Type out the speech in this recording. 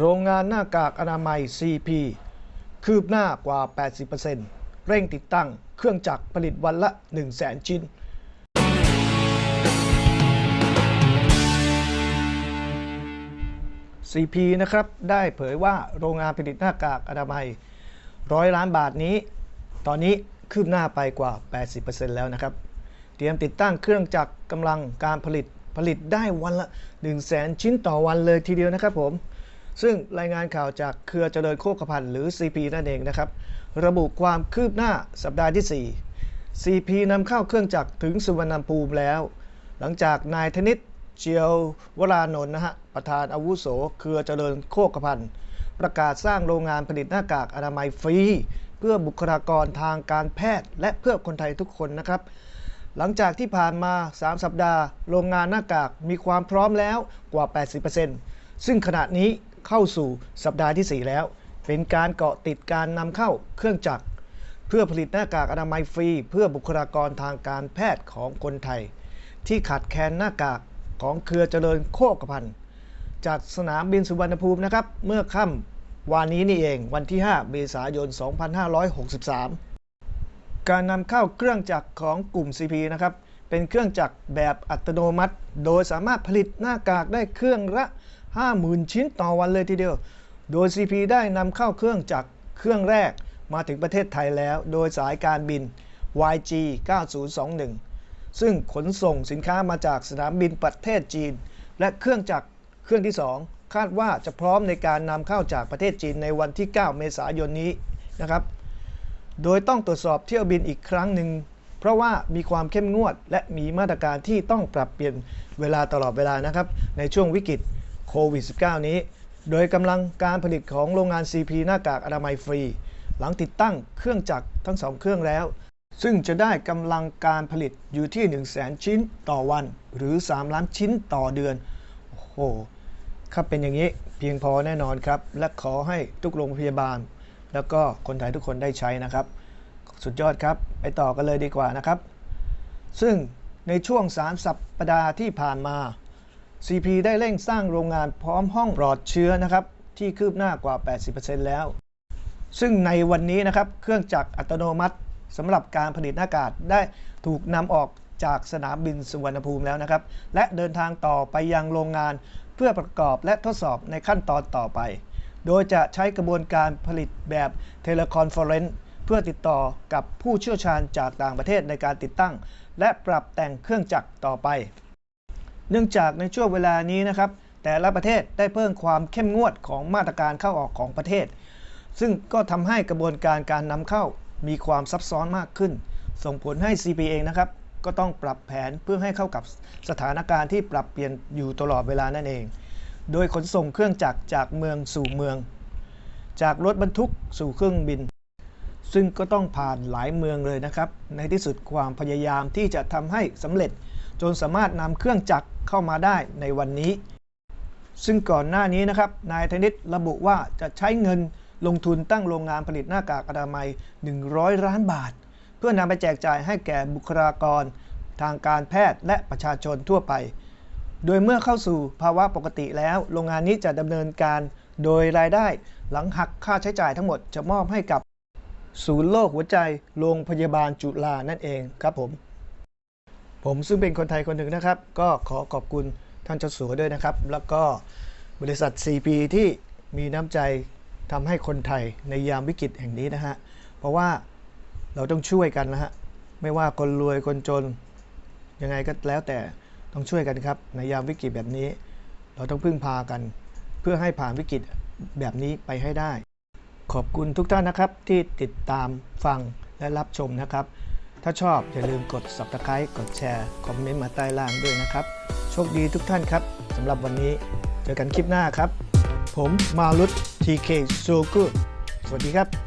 โรงงานหน้ากากอนามัย CP คืบหน้ากว่า 80%เร่งติดตั้งเครื่องจักรผลิตวันละ 1 0 0 0 0แสนชิ้น CP นะครับ ได้เผยว่าโรงงานผลิตหน้ากากอนามัยร้อยล้านบาทนี้ ตอนนี้คืบหน้าไปกว่า 80%แล้วนะครับ เตรียมติดตั้งเครื่องจักรกำลังการผลิตผลิตได้วันละ 1 0 0 0 0แสนชิ้นต่อวันเลยทีเดียวนะครับผม ซึ่งรายงานข่าวจากเครือเจริญโคกพันธ์หรือ CP นั่นเองนะครับ ระบุความคืบหน้าสัปดาห์ที่ 4 CP นำเข้าเครื่องจักรถึงสุวรรณภูมิแล้ว หลังจากนายธนิตเจียววรานนท์นะฮะประธานอาวุโส เครือเจริญโคกพันธ์ประกาศสร้างโรงงานผลิตหน้ากากอนามัยฟรี เพื่อบุคลากรทางการแพทย์ และเพื่อคนไทยทุกคนนะครับ หลังจากที่ผ่านมา 3 สัปดาห์ โรงงานหน้ากากมีความพร้อมแล้วกว่า 80%ซึ่งขณะนี้ เข้าสู่สัปดาห์ที่ 4 แล้ว เป็นการเกาะติดการนำเข้าเครื่องจักร เพื่อผลิตหน้ากากอนามัยฟรี เพื่อบุคลากรทางการแพทย์ของคนไทย ที่ขาดแคลนหน้ากากของเครือเจริญโคกพันธ์จากสนามบินสุวรรณภูมินะครับ เมื่อค่ำวานนี้นี่เองวันที่ 5 เมษายน 2563 การนำเข้าเครื่องจักรของกลุ่ม CP นะครับเป็นเครื่องจักรแบบอัตโนมัติ โดยสามารถผลิตหน้ากากได้เครื่องละ 50,000 ชิ้นต่อวันเลยทีเดียว โดย CP ได้นำเข้าเครื่องจักเครื่องแรกมาถึงประเทศไทยแล้ว โดยสายการบิน YG 9021 ซึ่งขนส่งสินค้ามาจากสนามบินประเทศจีน และเครื่องจักรเครื่องที่ 2 คาดว่าจะพร้อมในการนำเข้าจากประเทศจีนในวันที่ 9 เมษายนนี้นะครับ โดยต้องตรวจสอบเที่ยวบินอีกครั้งหนึ่งเพราะว่ามีความเข้มงวด และมีมาตรการที่ต้องปรับเปลี่ยนเวลาตลอดเวลานะครับ ในช่วงวิกฤต วิด -19 นี้ โดยกำลังการผลิตของโรงงาน CP หน้ากากอนามัยฟรี หลังติดตั้งเครื่องจักรทั้งสองเครื่องแล้ว ซึ่งจะได้กำลังการผลิตอยู่ที่ 1 0 0 0 0แชิ้นต่อวัน หรือ 3 ล้านชิ้นต่อเดือน โอ้โหถ้าเป็นอย่างนี้เพียงพอแน่นอนครับ และขอให้ทุกโรงพยาบาล แล้วก็คนไทยทุกคนได้ใช้นะครับ สุดยอดครับ ไปต่อกันเลยดีกว่านะครับ ซึ่งในช่วง3สัปดาห์ที่ผ่านมา CP ได้เร่งสร้างโรงงานพร้อมห้องปลอดเชื้อนะครับที่คืบหน้ากว่า 80%แล้ว ซึ่งในวันนี้นะครับเครื่องจักรอัตโนมัติสำหรับการผลิตหน้ากากได้ถูกนำออกจากสนามบินสุวรรณภูมิแล้วนะครับ และเดินทางต่อไปยังโรงงานเพื่อประกอบและทดสอบในขั้นตอนต่อไป โดยจะใช้กระบวนการผลิตแบบเทเลคอนเฟอเรนซ์เพื่อติดต่อกับผู้เชี่ยวชาญจากต่างประเทศในการติดตั้ง และปรับแต่งเครื่องจักรต่อไป เนื่องจากในช่วงเวลานี้นะครับ แต่ละประเทศได้เพิ่มความเข้มงวดของมาตรการเข้าออกของประเทศ ซึ่งก็ทำให้กระบวนการการนำเข้ามีความซับซ้อนมากขึ้น ส่งผลให้ CP เองนะครับ ก็ต้องปรับแผนเพื่อให้เข้ากับสถานการณ์ที่ปรับเปลี่ยนอยู่ตลอดเวลานั่นเอง โดยขนส่งเครื่องจักรจากเมืองสู่เมือง จากรถบรรทุกสู่เครื่องบิน ซึ่งก็ต้องผ่านหลายเมืองเลยนะครับ ในที่สุดความพยายามที่จะทำให้สำเร็จ จนสามารถนำเครื่องจักรเข้ามาได้ในวันนี้ ซึ่งก่อนหน้านี้นะครับ นายธนิตระบุว่าจะใช้เงินลงทุนตั้งโรงงานผลิตหน้ากากอนามัย 100 ล้านบาท เพื่อนำไปแจกจ่ายให้แก่บุคลากร ทางการแพทย์และประชาชนทั่วไป โดยเมื่อเข้าสู่ภาวะปกติแล้ว โรงงานนี้จะดำเนินการโดยรายได้หลังหักค่าใช้จ่ายทั้งหมดจะมอบให้กับศูนย์โรคหัวใจ โรงพยาบาลจุฬานั่นเองครับผม ผมซึ่งเป็นคนไทยคนหนึ่งนะครับ ก็ขอขอบคุณท่านเจ้าสัวด้วยนะครับ แล้วก็บริษัท CP ที่มีน้ำใจทำให้คนไทยในยามวิกฤตแห่งนี้นะฮะ เพราะว่าเราต้องช่วยกันนะฮะ ไม่ว่าคนรวยคนจน ยังไงก็แล้วแต่ต้องช่วยกันครับ ในยามวิกฤตแบบนี้ เราต้องพึ่งพากัน เพื่อให้ผ่านวิกฤตแบบนี้ไปให้ได้ ขอบคุณทุกท่านนะครับที่ติดตามฟังและรับชมนะครับ ถ้าชอบอย่าลืมกด subscribe กดแชร์ คอมเมนต์มาใต้ล่างด้วยนะครับ โชคดีทุกท่านครับสำหรับวันนี้เจอกันคลิปหน้าครับ ผมมาลุต TK So Good สวัสดีครับ